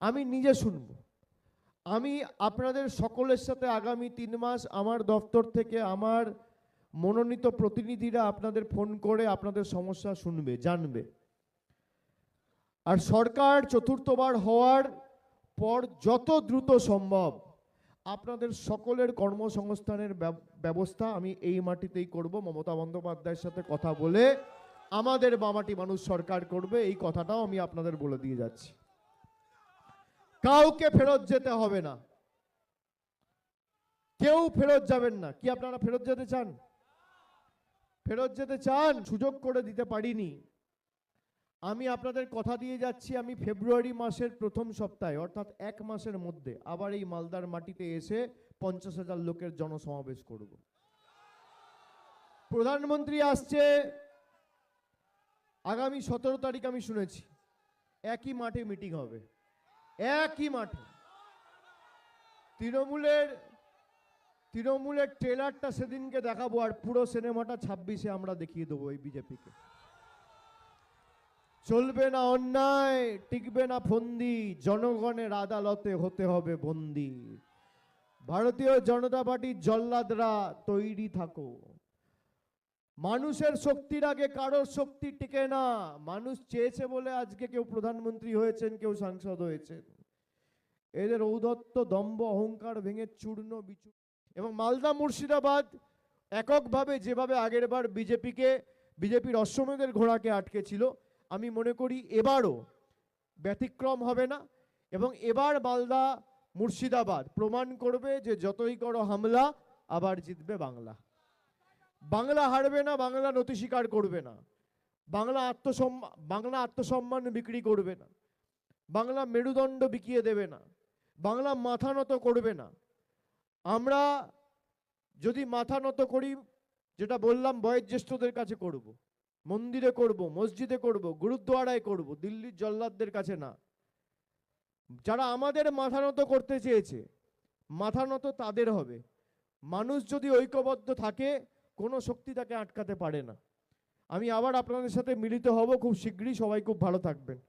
আমি নিজে শুনব। আমি আপনাদের সকলের সাথে আগামী তিন মাস আমার দপ্তর থেকে আমার মনোনীত প্রতিনিধিরা আপনাদের ফোন করে আপনাদের সমস্যা শুনবে, জানবে। আর সরকার চতুর্থবার হওয়ার পর যত দ্রুত সম্ভব আপনাদের সকলের কর্মসংস্থানের ব্যব- ব্যবস্থা আমি এই মাটিতেই করব। মমতা বন্দ্যোপাধ্যায়ের সাথে কথা বলে আমাদের বামাটি মানুষ সরকার করবে, এই কথাটাও আমি আপনাদের বলে দিয়ে যাচ্ছি। কাউকে ফেরত যেতে হবে না। কেউ ফেরত যাবেন না। কি আপনারা ফেরত যেতে চান? ফেরত যেতে চান, সুযোগ করে দিতে পারিনি। আমি আপনাদের কথা দিয়ে যাচ্ছি, আমি ফেব্রুয়ারি মাসের প্রথম সপ্তাহে, অর্থাৎ এক মাসের মধ্যে, আবার এই মালদার মাটিতে এসে পঞ্চাশ হাজার লোকের জনসমাবেশ করব। প্রধানমন্ত্রী আসছে, আগামী সতেরো তারিখ আমি শুনেছি, একই মাঠে মিটিং হবে। একই মাঠে। তৃণমূলের তৃণমূলের ট্রেলারটা সেদিনকে দেখাবো আর পুরো সিনেমাটা ছাব্বিশে আমরা দেখিয়ে দেবো এই বিজেপিকে। চলবে না অন্যায়, টিকবে না ফন্দি, জনগণের আদালতে হতে হবে বন্দি। ভারতীয় জনতা পার্টির জল্লাদরা, তৈরি থাকো। মানুষের শক্তির আগে কারোর শক্তি টিকে না। মানুষ চেয়েছে বলে আজকে কেউ প্রধানমন্ত্রী হয়েছেন, কেউ সাংসদ হয়েছেন। এদের ঔদত্ত দম্ভ, অহংকার ভেঙে চূর্ণ, বিচূর্ণ। এবং মালদা মুর্শিদাবাদ এককভাবে যেভাবে আগেরবার বিজেপিকে, বিজেপির অশ্বমেধের ঘোড়াকে আটকে ছিল আমি মনে করি এবারও ব্যতিক্রম হবে না। এবং এবার মালদা মুর্শিদাবাদ প্রমাণ করবে যে যতই করো হামলা, আবার জিতবে বাংলা। বাংলা হারবে না, বাংলা নতি স্বীকার করবে না। বাংলা আত্মসম্মান বাংলা আত্মসম্মান বিক্রি করবে না। বাংলা মেরুদণ্ড বিকিয়ে দেবে না। বাংলা মাথা নত করবে না। আমরা যদি মাথা নত করি, যেটা বললাম বয়োজ্যেষ্ঠদের কাছে করব। মন্দিরে করব, মসজিদে করব, গুরুদ্বারায় করব, দিল্লির জল্লাদদের কাছে না। যারা আমাদের মাথা নত করতে চেয়েছে, মাথা নত তাদের হবে। মানুষ যদি ঐক্যবদ্ধ থাকে, কোনো শক্তি তাকে আটকাতে পারে না। আমি আবার আপনাদের সাথে মিলিত হব, খুব শীঘ্রই সবাই খুব ভালো থাকবেন।